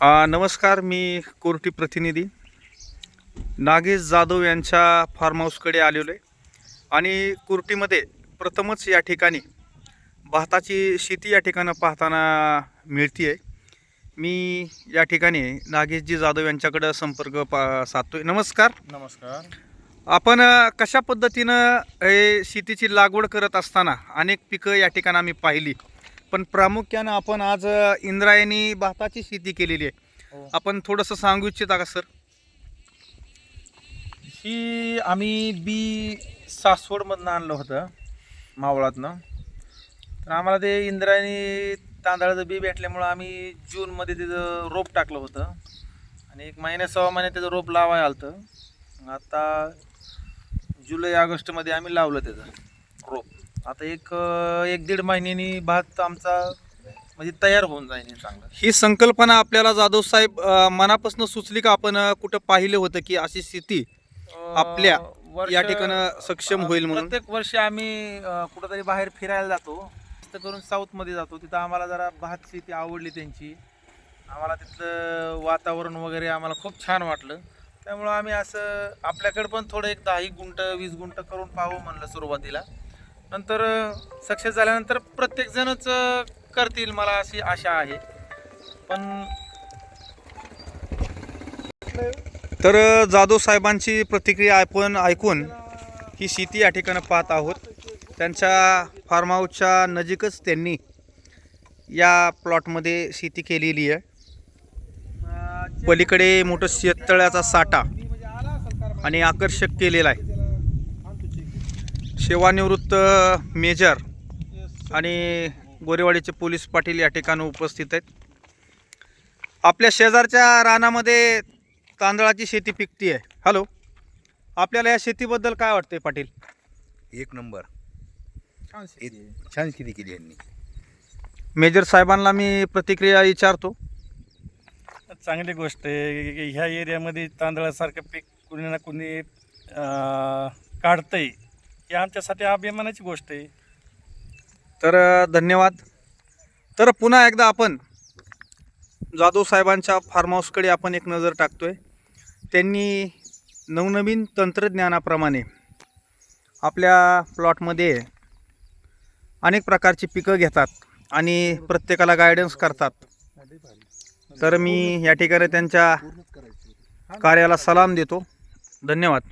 आ, नमस्कार मी कोर्टी प्रतिनिधी. नागेश जाधव यांच्या फार्म हाऊसकडे आलेलो आहे. आणि कुर्टीमध्ये प्रथमच या ठिकाणी भाताची शेती या ठिकाणी पाहताना मिळते आहे मी या ठिकाणी नागेशजी जाधव यांच्याकडं संपर्क पा साधतोय. नमस्कार. नमस्कार. आपण कशा पद्धतीनं हे शेतीची लागवड करत असताना अनेक पिकं या ठिकाणी आम्ही पाहिली? पण प्रामुख्यानं आपण आज इंद्रायणी भाताची शेती केलेली आहे. हो. आपण थोडंसं सांगू इच्छिता का सर? ही आम्ही बी सासवडमधनं आणलं होतं मावळातनं. तर आम्हाला ते इंद्रायणी तांदळाचं बी भेटल्यामुळं आम्ही जूनमध्ये त्याचं रोप टाकलं होतं. आणि एक महिन्या सव्वा महिन्यात त्याचं रोप लावायला आलं होतं आता जुलै ऑगस्टमध्ये आम्ही लावलं त्याचं रोप. आता एक एक दीड महिन्यानी भात आमचा म्हणजे तयार होऊन जाईल चांगलं. ही संकल्पना आपल्याला जाधव साहेब मनापासून सुचली का आपण कुठं पाहिलं होतं की अशी शेती आपल्या या ठिकाणाला सक्षम होईल म्हणून? प्रत्येक वर्षी आम्ही कुठंतरी बाहेर फिरायला जातो. जास्त करून साऊथमध्ये जातो. तिथं आम्हाला जरा भात शेती आवडली त्यांची. आम्हाला तिथलं वातावरण वगैरे आम्हाला खूप छान वाटलं. त्यामुळं आम्ही असं आपल्याकडे पण थोडं एक दहा गुंट वीस गुंट करून पाहू म्हणलं सुरुवातीला. नंतर सक्सेस झाल्यानंतर प्रत्येकजणच करतील मला अशी आशा आहे. पण तर जाधव साहेबांची प्रतिक्रिया आपण ऐकून ही शेती या ठिकाणी पाहत आहोत. त्यांच्या फार्म हाऊसच्या नजीकच त्यांनी या प्लॉटमध्ये शेती केलेली आहे. पलीकडे मोठं शेततळ्याचा साठा आणि आकर्षक केलेला आहे. सेवानिवृत्त मेजर आणि गोरेवाडीचे पोलीस पाटील या ठिकाणी उपस्थित आहेत. आपल्या शेजारच्या रानामध्ये तांदळाची शेती पिकती आहे हॅलो आपल्याला या शेतीबद्दल काय वाटतंय पाटील? एक नंबर. छान शेती आहे. एक छान शेती केली यांनी. मेजर साहेबांना मी प्रतिक्रिया विचारतो. चांगली गोष्ट आहे. की ह्या एरियामध्ये तांदळासारखं पीक कुणी ना कुणी काढतंय. ही आमच्यासाठी अभिमानाची गोष्ट आहे. तर अ, धन्यवाद. तर पुन्हा एकदा आपण जाधव साहेबांच्या फार्म हाऊसकडे आपण एक नजर टाकतोय. त्यांनी नवनवीन तंत्रज्ञानाप्रमाणे आपल्या प्लॉटमध्ये अनेक प्रकारची पिकं घेतात आणि प्रत्येकाला गायडन्स करतात. तर मी या ठिकाणी त्यांच्या कार्याला सलाम देतो. धन्यवाद.